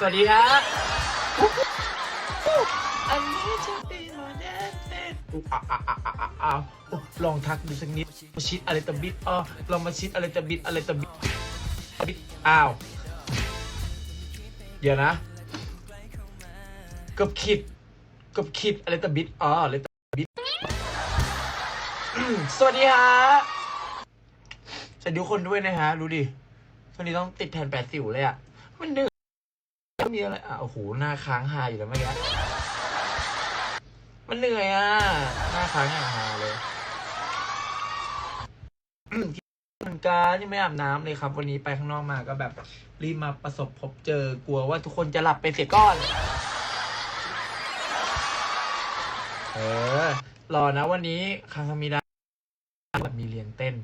สวัสดีฮะอันนี้จะเป็นโมเดลเต้นอุ๊ยอะอะอะอะอะอะโอ้ลองทักดูสักนิดมาชิดอะไรตะบิดอ๋อลองมาชิดอะไรตะบิดอะไรตะบิดบิดอ้าวเดี๋ยวนะกับขิดกับขิดอะไรตะบิดอ๋ออะไรตะบิดสวัสดีฮะสวัสดีทุกคนด้วยนะฮะ ดูดิวงนี้ต้องติดแผ่นแปดสิวเลยอะ มันเหนื่อย มีอะไรอะโอ้โหหน้าค้างหาอยู่แล้วเมื่อกี้มันเหนื่อยอะ หน้าค้างอย่างหาเลยเหมือนกันยังไม่อาบน้ำเลยครับ วันนี้ไปข้างนอกมาก็แบบรีบมาประสบพบเจอกลัวว่าทุกคนจะหลับไปเสียก่อน เออรอนะวันนี้คางมีดาแบบมีเรียนเต้น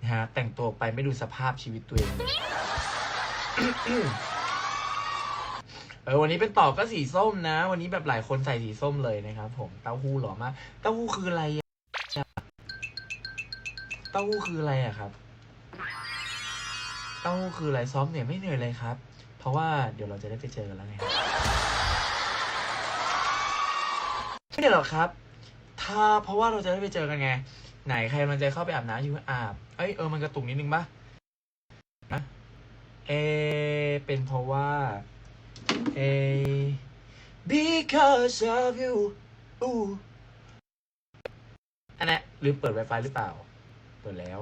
นะฮะแต่งตัวไปไม่ดูสภาพชีวิตตัวเอง เออวันนี้เป็นต่อก็สีส้มนะ วันนี้แบบหลายคนใส่สีส้มเลยนะครับผมเต้าหู้หล่อมากเต้าหู้คืออะไรอะเต้าหู้คืออะไรอะครับ เต้าหู้คืออะไรซ้อมเหนื่อยไม่เหนื่อยเลยครับ เพราะว่าเดี๋ยวเราจะได้ไปเจอกันแล้วไงไม่เหนื่อยหรอกครับ ถ้าเพราะว่าเราจะได้ไปเจอกันไง ไหนใครมันจะเข้าไปอาบน้ำอยู่อาบเอ้ยเออมันกระตุกนิดนึงปะนะเอเป็นเพราะว่า เอ because of you อู้อันนี้ลืมเปิด Wi-Fi หรือเปล่า เปิดแล้ว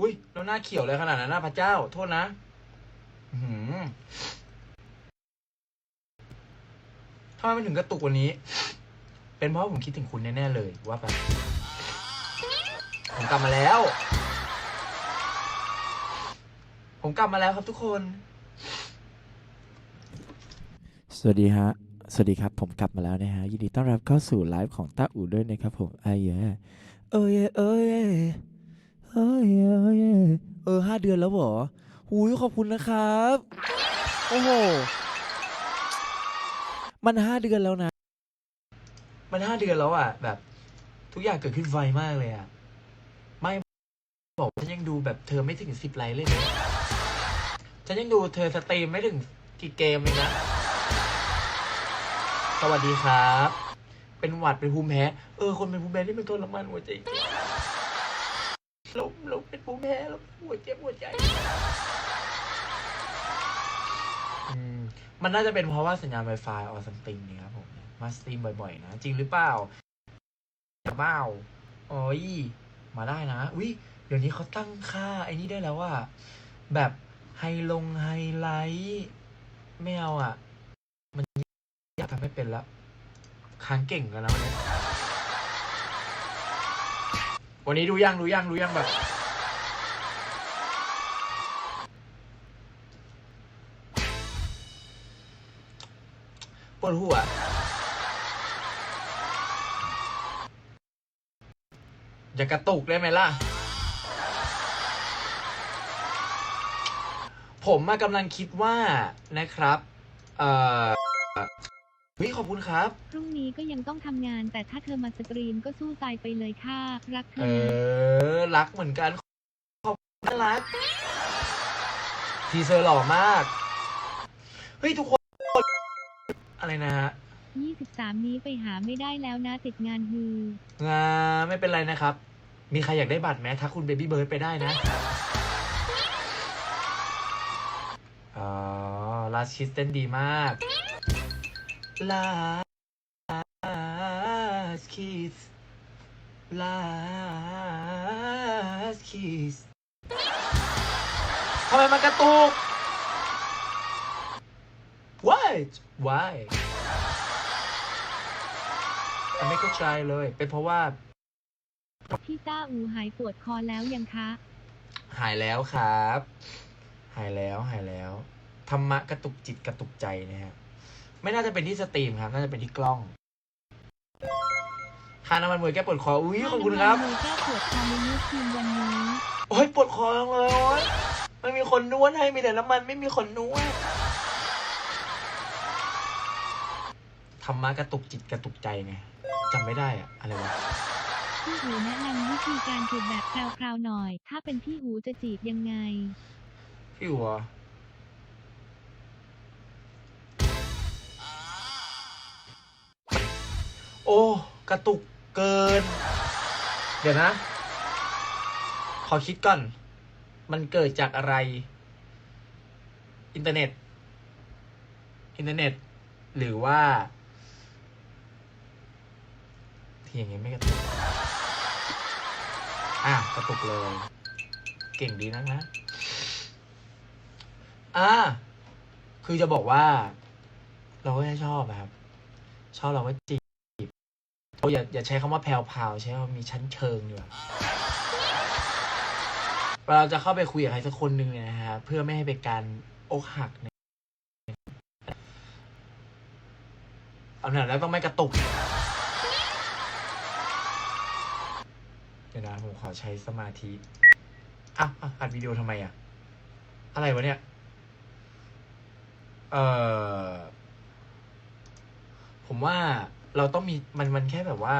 อุ้ยแล้วหน้าเขียวเลยขนาดนั้นนะพระเจ้า โทษนะ อื้อหือทำไมมันถึงกระตุกวันนี้ เป็นเพราะผมคิดถึงคุณแน่ๆเลยว่าแบบผมกลับมาแล้ว ผมกลับมาแล้วครับทุกคน สวัสดีฮะ สวัสดีครับ ผมกลับมาแล้วนะฮะ ยินดีต้อนรับเข้าสู่ไลฟ์ของต้าอู่ด้วยนะครับผมไอ้เย่เอ้ยเอ้ยเอ้ยเอ้ยเออห้าเดือนแล้วเหรอหูยขอบคุณนะครับ โอ้โห มันห้าเดือนแล้วนะ มันห้าเดือนแล้วอะ แบบ ทุกอย่างเกิดขึ้นไวมากเลยอะ ไม่บอกฉันยังดูแบบเธอไม่ถึงสิบไลค์เลยนะฉันยังดูเธอสตรีมไม่ถึงกี่เกมเลยนะ สวัสดีครับ เป็นหวัดเป็นภูมิแพ้ เออ คนเป็นภูมิแพ้ที่เป็นทรมานหัวใจจริงเราเราเป็นภูมิแพ้เราหัวเจ็บหัวใจ อื มันน่าจะเป็นเพราะว่าสัญญาณ Wi-Fi ออซัมติงนี่ครับผมมาสตรีมบ่อยๆ นะ จริงหรือเปล่าเปล่าโอ้ยมาได้นะอุ้ยเดี๋ยวนี้เขาตั้งค่าไอ้นี่ได้แล้วว่า แบบไฮลงไฮไลท์ไม่เอาอะ มันอยากทำให้เป็นแล้วค้างเก่งกันแล้วเนี่ยวันนี้ดูยังดูยังดูยังแบบ ปวดหัว อย่ากระตุกได้ไหมล่ะ ผมมากำลังคิดว่านะครับ เอ่อวิขอบคุณครับ พรุ่งนี้ก็ยังต้องทำงาน แต่ถ้าเธอมาสตรีมก็สู้ตายไปเลยค่ะ รักเธเออ อ รักเหมือนกัน ขอบคุณน่ารัก ทีเซอร์หล่อมาก เฮ้ย ทุกคน อะไรนะฮะ23 นี้ไปหาไม่ได้แล้วนะติดงานฮืองาไม่เป็นไรนะครับ มีใครอยากได้บัตรไหมทักคุณเบบี้เบิร์ดไปได้นะ อ๋อลาสคิสเต้นดีมากลาสคิสลาสคิสทำไมมันกระตุก Why Why อันไม่เข้าใจเลย เป็นเพราะว่า พี่ต้าอูหายปวดคอแล้วยังคะ หายแล้วครับ หายแล้วหายแล้วธรรมะกระตุกจิตกระตุกใจนะฮะไม่น่าจะเป็นที่สตรีมครับ น่าจะเป็นที่กล้องทานน้ำมันมวยแก้ปวดคอ อุ้ยขอบคุณครับมือแก้ปวดคอในนิ้วทีมวันนี้โอ้ยปวดคอจังเลยโอ๊ยไม่มีคนนวดให้มีแต่น้ำมันไม่มีคนนวด ธรรมะกระตุกจิตกระตุกใจไงจำไม่ได้อะอะไรวะพี่อูแนะนำวิธีการจีบแบบคราวๆหน่อย ถ้าเป็นพี่อูจะจีบยังไง พี่หัวโอ้ กระตุกเกิน เดี๋ยวนะ ขอคิดก่อน มันเกิดจากอะไร อินเทอร์เน็ต อินเทอร์เน็ต หรือว่า ทีอย่างงี้ไม่กระตุก อะกระตุกเลย เก่งดีนักนะ อ่าคือจะบอกว่า เราก็แค่ชอบครับ ชอบเราก็จีบเราอย่าอย่าใช้คำว่าแพรวพาวใช้คำว่ามีชั้นเชิงดีกว่เวลาเราจะเข้าไปคุยกับใครสักคนหนึ่งเนี่ยนะฮะเพื่อไม่ให้เป็นการอกหักเนี่ยเอาหน่อยแล้วต้องไม่กระตุก ดี๋ยวนะผมขอใช้สมาธิอะอะอัดวิดีโอทำไมอะ อะไรวะเนี่ย เออผมว่าเราต้องมีมันมันแค่แบบว่า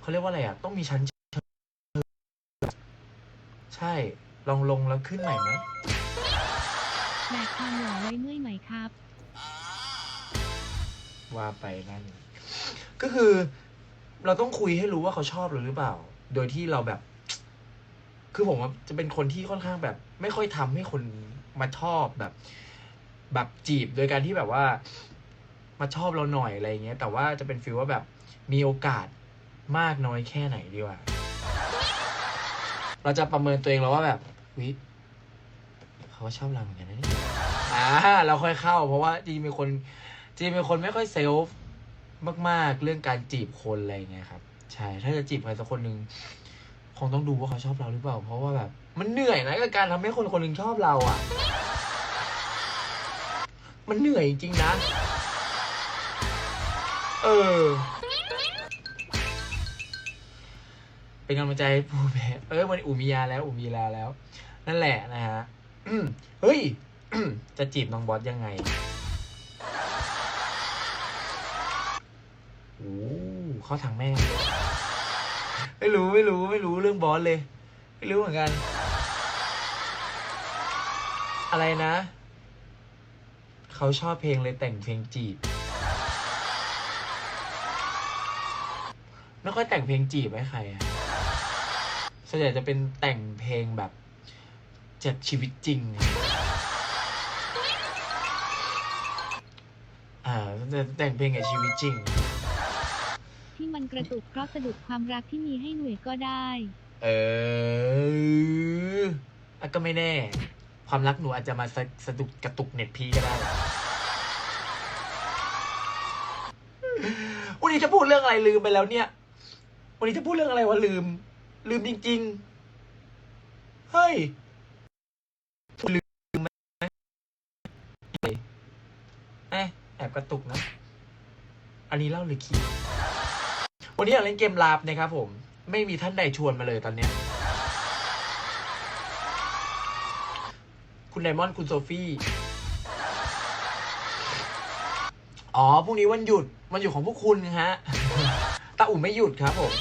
เขาเรียกว่าอะไรอะ ต้องมีชั้นเชิงใช่ ลองลงแล้วขึ้นใหม่ไหมแบกความหล่อไว้เมื่อยไหมครับ ว่าไปนั่น ก็คือ เราต้องคุยให้รู้ว่าเขาชอบเราหรือเปล่า โดยที่เราแบบ คือผมว่าจะเป็นคนที่ค่อนข้างแบบ ไม่ค่อยทำให้คนมาชอบแบบ แบบจีบโดยการที่แบบว่า มาชอบเราหน่อยอะไรเงี้ย แต่ว่าจะเป็นฟีลว่าแบบมีโอกาสมากน้อยแค่ไหนดีกว่า เราจะประเมินตัวเองแล้วว่าแบบวิเขาก็ชอบเราเหมือนกันนะเนี่ยอ่าเราค่อยเข้า เพราะว่าจริงเป็นคนจริงเป็นคนไม่ค่อยเซลฟ์มาก ๆ เรื่องการจีบคนอะไรเงี้ยครับ ใช่ ถ้าจะจีบใครสักคนหนึ่งคงต้องดูว่าเขาชอบเราหรือเปล่า เพราะว่าแบบ มันเหนื่อยนะกับการทำให้คนคนหนึ่งชอบเราอะ มันเหนื่อยจริงนะ เออ เป็นกำลังใจให้ผู้แพ้เออมันอูมียาแล้วอูมียาแล้ว นั่นแหละนะฮะเฮ้ย จะจีบน้องบอสยังไงโอ้ เข้าทางแม่ ไม่รู้ไม่รู้ไม่รู้เรื่องบอสเลย ไม่รู้เหมือนกัน อะไรนะ เขาชอบเพลงเลยแต่งเพลงจีบ ไม่ค่อยแต่งเพลงจีบให้ใครอะส่วนใหญ่จะเป็นแต่งเพลงแบบจากชีวิตจริงอะอ่าจะแต่งเพลงกับชีวิตจริง ที่มันกระตุกเพราะสะดุดความรักที่มีให้หน่วยก็ได้ เอออะก็ไม่แน่ ความรักหนูอาจจะมาสะสะดุดกระตุกเน็ตพีก็ได้ วันนี้จะพูดเรื่องอะไรลืมไปแล้วเนี่ย วันนี้จะพูดเรื่องอะไรวะลืม ลืมจริง ๆ เฮ้ย ลืมไหมเอ๊ะแอบกระตุกนะ อันนี้เล่าหรือคิด วันนี้อยากเล่นเกมลาบนะครับผม ไม่มีท่านใดชวนมาเลยตอนเนี้ย คุณไดมอนด์คุณโซฟี่ อ๋อ พรุ่งนี้วันหยุด วันหยุดของพวกคุณนะฮะตาอุ่ไม่หยุดครับผม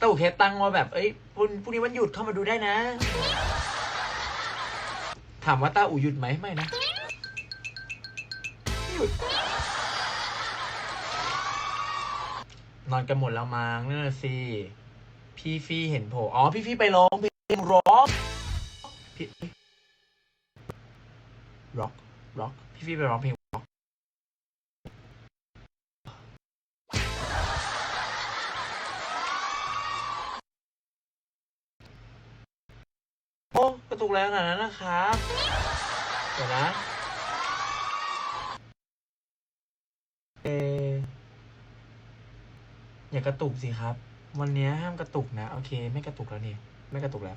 ตาอุ่มแค่ตั้งว่าแบบ เอ้ยพรุ่งพรุ่งนี้วันหยุดเข้ามาดูได้นะ ถามว่าตาอู่หยุดไหมไม่นะ หยุด นอนกันหมดแล้วมั้งนั่นน่ะสิพี่ฟี่เห็นโผล่อ๋อ พี่ฟี่ไปร้องเพลงร็อกพี่ร็อกร็อกพี่ฟี่ไปร้องเพลงร็อกโอ้กระตุกแรงขนาดนั้นนะครับ เดี๋ยวนะ เออ อย่ากระตุกสิครับ วันนี้ห้ามกระตุกนะ โอเค ไม่กระตุกแล้วนี่ ไม่กระตุกแล้ว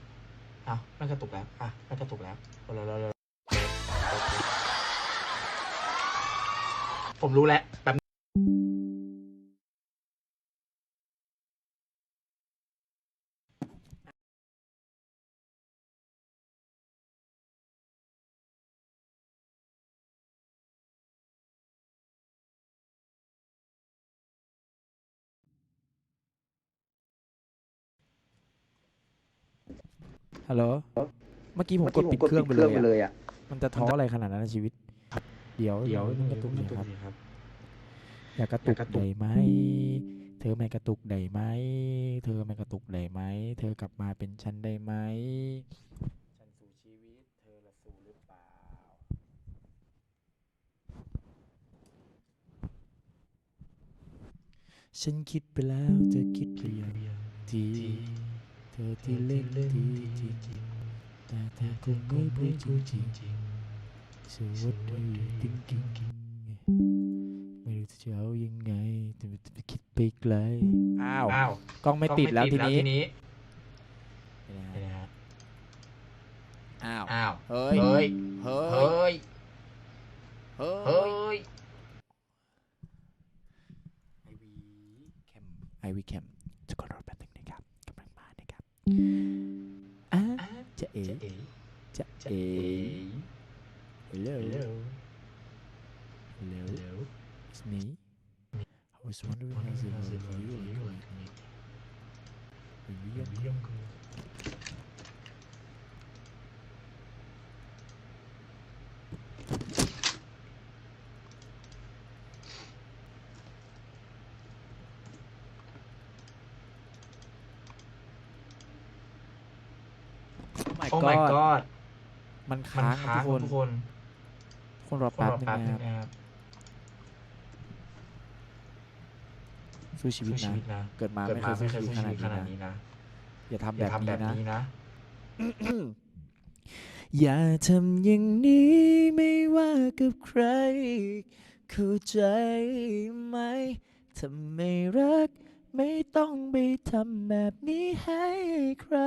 อ้าวไม่กระตุกแล้ว อะ ไม่กระตุกแล้วเอาแล้วแล้วแล้วผมรู้แล้วแป๊บ ฮัลโหล เมื่อกี้ผมกดปิดเครื่องไปเลยอะมันจะท้ออะไรขนาดนั้นในชีวิต เดี๋ยวเดี๋ยวมึงกระตุกหน่อยครับครับ อย่ากระตุกได้ไหม เธอไม่กระตุกได้ไหม เธอไม่กระตุกได้ไหม เธอกลับมาเป็นฉันได้ไหมฉันสู่ชีวิต เธอละสู่หรือเปล่า ฉันคิดไปแล้วเธอคิดไปยังทีเธ อที่เล่นทีจริงแต่เธอคงไม่พูดจริงๆ So what do you thinking ไม่รู้จะเอายังไงแต่จะไปคิดไปไกลอ้าวอ้าวกล้องไม่ติดแล้วทีนี้อ้าวอ้าวเฮ้ยเฮ้ยเฮ้ยเฮ้ยไอวีแคมไอวีแคม was wondering how's it going for you like when we are younger Oh Oh my god มันมันค้างค้างทุกทุกคคนนคนรอคนแป๊บรอนึงแป๊บนึนะงครับนะครับ สู้ชีวิตสู้ชีนะวิตนะ เกิดมาเกิดไม่มาเคไม่ยเคสู้ยชีวิตสู้ขชีนาดวิตขนี้นาดนะนี้นะอย่าทำอแบย่าบทำแบบนี้นะ นี้นะ อย่าทำอย่างนี้ไม่ว่ากับใคร เข้าใจไหมถ้าไม่รัก ไม่ต้องไปทำแบบนี้ให้ใคร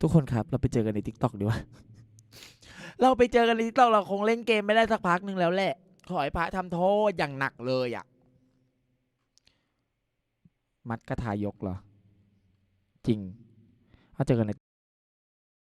ทุกคนครับเราไปเจอกันใน t ิ k t o k ดีกว่า เราไปเจอกันใน t ิ k t o k เราคงเล่นเกมไม่ได้สักพักหนึ่งแล้วแหละ ขอให้พระทำโทษอย่างหนักเลยอะ มัดกระทายกเหรอ จริงเขาเจอกันใน